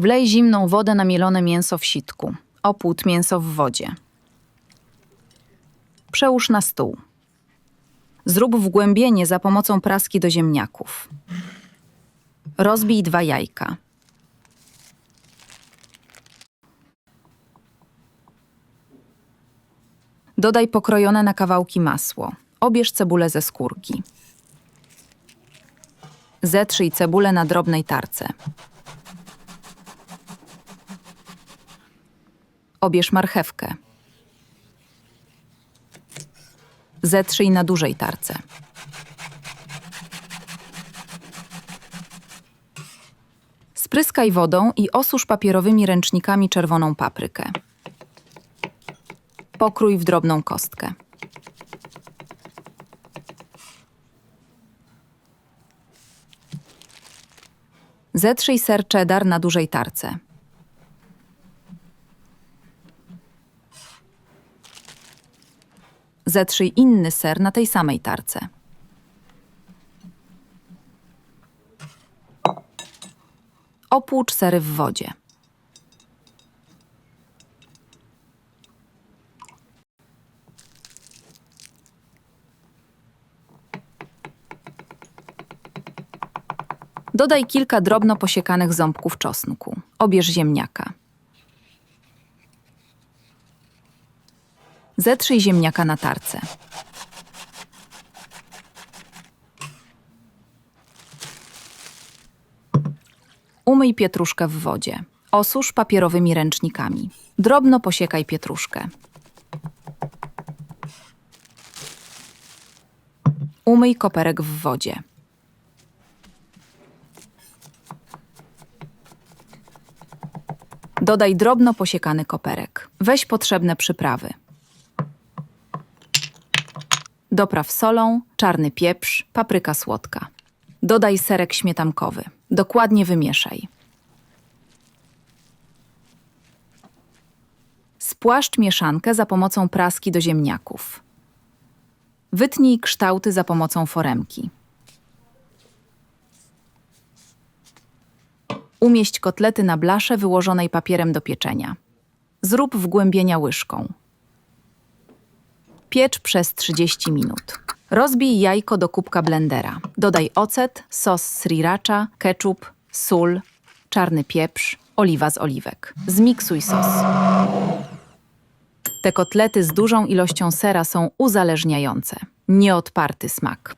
Wlej zimną wodę na mielone mięso w sitku. Opłód mięso w wodzie. Przełóż na stół. Zrób wgłębienie za pomocą praski do ziemniaków. Rozbij dwa jajka. Dodaj pokrojone na kawałki masło. Obierz cebulę ze skórki. Zetrzyj cebulę na drobnej tarce. Obierz marchewkę. Zetrzyj na dużej tarce. Spryskaj wodą i osusz papierowymi ręcznikami czerwoną paprykę. Pokrój w drobną kostkę. Zetrzyj ser cheddar na dużej tarce. Zetrzyj inny ser na tej samej tarce. Opłucz sery w wodzie. Dodaj kilka drobno posiekanych ząbków czosnku. Obierz ziemniaka. Zetrzyj ziemniaka na tarce. Umyj pietruszkę w wodzie. Osusz papierowymi ręcznikami. Drobno posiekaj pietruszkę. Umyj koperek w wodzie. Dodaj drobno posiekany koperek. Weź potrzebne przyprawy. Dopraw solą, czarny pieprz, papryka słodka. Dodaj serek śmietankowy. Dokładnie wymieszaj. Spłaszcz mieszankę za pomocą praski do ziemniaków. Wytnij kształty za pomocą foremki. Umieść kotlety na blasze wyłożonej papierem do pieczenia. Zrób wgłębienia łyżką. Piecz przez 30 minut. Rozbij jajko do kubka blendera. Dodaj ocet, sos sriracha, ketchup, sól, czarny pieprz, oliwa z oliwek. Zmiksuj sos. Te kotlety z dużą ilością sera są uzależniające. Nieodparty smak.